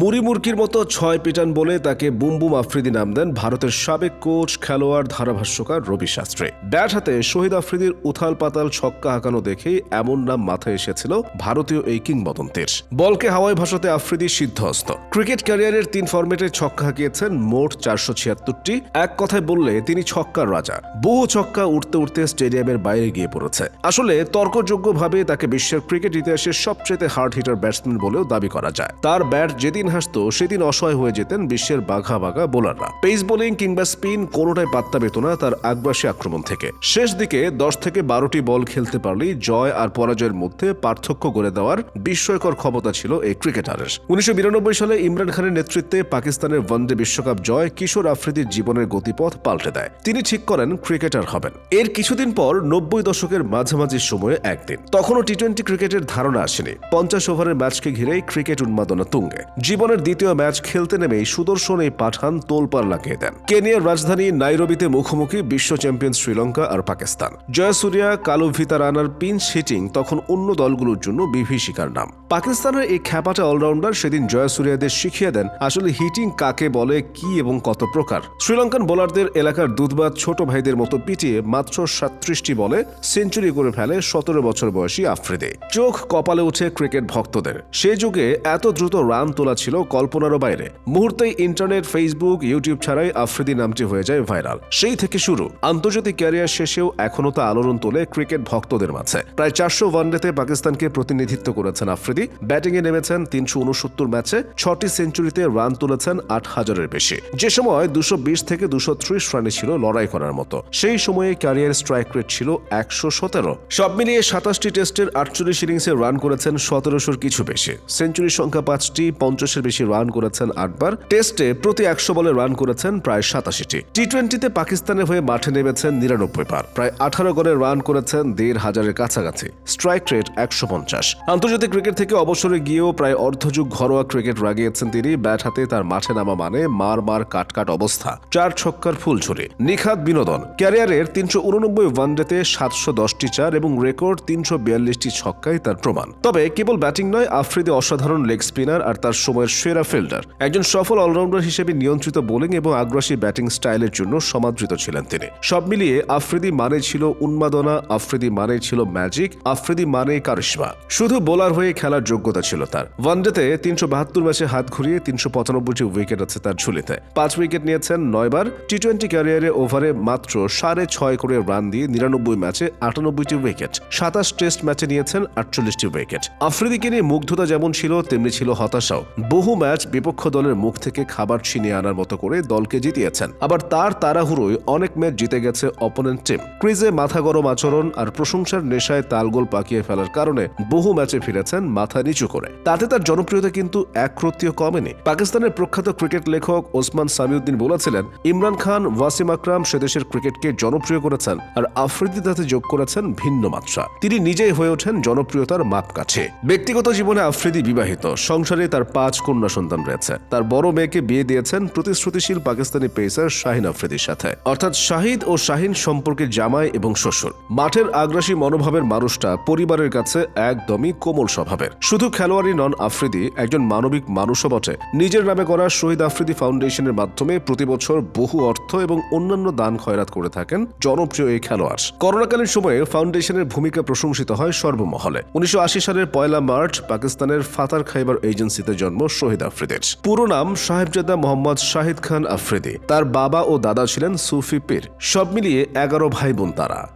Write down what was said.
মুড়ি মুরকির মতো ছয় পিটান বলে তাকে বুমবুম আফ্রিদি নাম দেন ভারতের সাবেক কোচ, খেলোয়াড়, ধারাভাষ্যকার রবি শাস্ত্রী। ব্যাট হাতে শহীদ আফ্রিদির উথাল পাতাল ছক্কা হাঁকানো দেখেই এমন নাম মাথায় এসেছিল ভারতীয় এই কিংবদন্তির। বলকে হাওয়ায় ভাষাতে আফ্রিদি সিদ্ধহস্ত। ক্রিকেট ক্যারিয়ারের তিন ফরম্যাটে ছক্কা হাঁকিয়েছেন মোট চারশো ছিয়াত্তরটি। এক কথায় বললে তিনি ছক্কার রাজা। বহু ছক্কা উঠতে উঠতে স্টেডিয়ামের বাইরে গিয়ে পড়েছে। আসলে তর্কযোগ্যভাবে তাকে বিশ্বের ক্রিকেট ইতিহাসের সবচেয়ে হার্ড হিটার ব্যাটসম্যান বলেও দাবি করা যায়। তার ব্যাট যেদিন হাসতো, সেদিন অসহায় হয়ে যেতেন বিশ্বের বাঘা বাঘা বোলাররা। পেস বোলিং কিংবা স্পিন কোনোটাই পাত্তা পেত না তার আগ্রাসী আক্রমণ থেকে। শেষ দিকে দশ থেকে বারোটি বল খেলতে পারলেই জয় আর পরাজয়ের মধ্যে পার্থক্য গড়ে দেওয়ার বিস্ময়কর ক্ষমতা ছিল এই ক্রিকেটারের। উনিশশো সালে ইমরান খানের নেতৃত্বে পাকিস্তানের ওয়ানডে বিশ্বকাপ জয় কিশোর আফ্রিদির জীবনের গতিপথ পাল্টে দেয়। তিনি ঠিক করেন, ক্রিকেটার হবেন। এর কিছুদিন পর নব্বই দশকের মাঝামাঝি সময়ে একদিন। তখনও টি টোয়েন্টি ক্রিকেটের ধারণা আসেনি। পঞ্চাশ ওভারের ম্যাচকে ঘিরেই ক্রিকেট উন্মাদনা তুঙ্গে। জীবনের দ্বিতীয় ম্যাচ খেলতে নেমেই সুদর্শন এই পাঠান তোলপাড় লাগিয়ে দেন। কেনিয়ার রাজধানী নাইরোবিতে মুখোমুখি বিশ্ব চ্যাম্পিয়ন শ্রীলঙ্কা আর পাকিস্তান। জয়াসুরিয়া কালো ভিতা রানার পিঞ্চ হিটিং তখন অন্য দলগুলোর জন্য বিভীষিকার নাম। পাকিস্তানের এই খ্যাপাটা অলরাউন্ডার সেদিন জয়াসুরিয়াদের শিখিয়ে দেন আসলে হিটিং কাকে বলে, কি এবং কত প্রকার। শ্রীলঙ্কান বোলারদের এলাকার দুধবাদ ছোট ভাইদের মতো পিটিয়ে মাত্র সাত্রিশটি বলে সেঞ্চুরি করে ফেলে সতেরো বছর বয়সী আফ্রিদি। চোখ কপালে উঠে ক্রিকেট ভক্তদের। সে যুগে এত দ্রুত রান তোলা ছিল কল্পনারও বাইরে। মুহূর্তেই ইন্টারনেট ফেসবুক ইউটিউব ছাড়াই আফ্রিদি নামটি হয়ে যায় ভাইরাল। সেই থেকে শুরু। আন্তর্জাতিক ক্যারিয়ার শেষেও এখনও তা আলোড়ন তোলে ক্রিকেট ভক্তদের মাঝে। প্রায় চারশো ওয়ানডেতে পাকিস্তানকে প্রতিনিধিত্ব করেছেন আফ্রিদি। ব্যাটিংয়ে নেমেছেন তিনশো উনসত্তর ম্যাচে, ছটি সেঞ্চুরিতে রান তুলেছেন আট হাজারের বেশি। যে সময় দুশো বিশ থেকে দুশো ত্রিশ রানে ছিল লড়াই করার মতো। সেই সময়ে ক্যারিয়ার স্ট্রাইক রেট ছিল একশো সতেরো। সব মিলিয়ে সাতাশটি টেস্টের আটচল্লিশ ইনিংসে রান করেছেন সতেরোশোর কিছু বেশি। সেঞ্চুরির সংখ্যা পাঁচটি পঞ্চাশের বেশি রান করেছেন আটবার টেস্টে প্রতি একশো বলে রান করেছেন প্রায় সাতাশিটি। টি টোয়েন্টিতে পাকিস্তানের হয়ে মাঠে নেমেছেন নিরানব্বই বার প্রায় আঠারো গড়ে রান করেছেন দেড় হাজারের কাছাকাছি। স্ট্রাইক রেট একশো পঞ্চাশ। আন্তর্জাতিক ক্রিকেট থেকে অবসরে গিয়েও প্রায় অর্ধযুগ ঘরোয়া ক্রিকেট রাগিয়েছেন তিনি। ব্যাট হাতে তার মাঠে নামা মানে মার মার কাটকাট অবস্থা। চার ছক্কার ফুল ছুরি নিখাত বিনোদন। ক্যারিয়ারের তিনশো উননব্বই ওয়ানডেতে সাতশো দশটি চার এবং রেকর্ড তিনশো বিয়াল্লিশটি ছক্কাই তার প্রমাণ। তবে কেবল ব্যাটিং নয়, আফ্রিদি অসাধারণ লেগ স্পিনার আর তার সময়ের সেরা ফিল্ডার। একজন সফল অলরাউন্ডার হিসেবে নিয়ন্ত্রিত বোলিং এবং আগ্রাসী ব্যাটিং স্টাইলের জন্য সমাদৃত ছিলেন তিনি। সব মিলিয়ে আফ্রিদি মানে ছিল উন্মাদনা, আফ্রিদি মানে ছিল ম্যাজিক, আফ্রিদি মানে কারিশমা। শুধু বোলার হয়ে খেলার যোগ্যতা ছিল তার। ওয়ানডেতে তিনশো বাহাত্তর ম্যাচে হাত ঘুরিয়ে তিনশো পঁচানব্বইটি উইকেট আছে তার ঝুলিতে। পাঁচ উইকেট নিয়েছেন নয়বার। টি টোয়েন্টি ক্যারিয়ারে ওভারে মাত্র সাড়ে ছয় করে রান দিয়ে নিরানব্বই ম্যাচে আটানব্বইটি উইকেট। সাতাশ টেস্ট ম্যাচে নিয়েছেন আটচল্লিশটি উইকেট। আফ্রিদিকে নিয়ে মুগ্ধতা যেমন ছিল, তেমনি ছিল হতাশাও। বহু ম্যাচ বিপক্ষ দলের মুখ থেকে খাবার ছিনিয়ে আনার মতো করে দলকে জিতিয়েছেন। আবার তার তাড়াহুড়োয় অনেক ম্যাচ জিতে গেছে অপোনেন্ট টিম ক্রিজে মাথা গরম আচরণ আর প্রশংসার নেশায় তালগোল পাকিয়ে ফেলার কারণে বহু ম্যাচে ফিরেছেন মাথা নিচু করে। তাতে তার জনপ্রিয়তা কিন্তু একরত্তীয় কমেনি। পাকিস্তানের প্রখ্যাত ক্রিকেট লেখক ওসমান সামিউদ্দিন বলেছিলেন, ইমরান খান, ওয়াসিম আকরাম সে দেশের ক্রিকেটকে জনপ্রিয় করেছেন আর আফ্রিদি তাতে যোগ করেছেন ভিন্ন মাত্রা। তিনি নিজেই হয়ে ওঠেন জনপ্রিয়তার মাপকাঠি। ব্যক্তিগত জীবনে আফ্রিদি বিবাহিত। সংসারে তার পাঁচ কন্যা সন্তান রয়েছে। তার বড় মেয়েকে বিয়ে দিয়েছেন প্রতিশ্রুতিশীল পাকিস্তানি পেসার শাহিন আফ্রিদির সাথে। অর্থাৎ শাহিদ ও শাহিন সম্পর্কে জামাই এবং শ্বশুর। মাঠের আগ্রাসী মনোভাবের মানুষটা পরিবারের কাছে একদমই কোমল স্বভাবের। শুধু খেলোয়াড়ই নন, আফ্রিদি একজন মানবিক মানুষও বটে। নিজের নামে করা শহীদ আফ্রিদি ফাউন্ডেশনের মাধ্যমে প্রতি বছর বহু অর্থ এবং অন্যান্য দান খয়রাত করে থাকেন জনপ্রিয় এই খেলোয়াড়। করোনাকালীন সময়ে ফাউন্ডেশনের ভূমিকা প্রশংসিত হয় সর্বমহলে। উনিশশো আশি সালের পয়লা মার্চ পাকিস্তানের ফাতার খাইবার এজেন্সিতে জন্ম শহীদ আফ্রিদের। পুরো নাম সাহেবজাদা মোহাম্মদ শাহিদ খান আফ্রিদি। তার বাবা ও দাদা ছিলেন সুফি পীর। সব মিলিয়ে এগারো ভাই বোন তারা।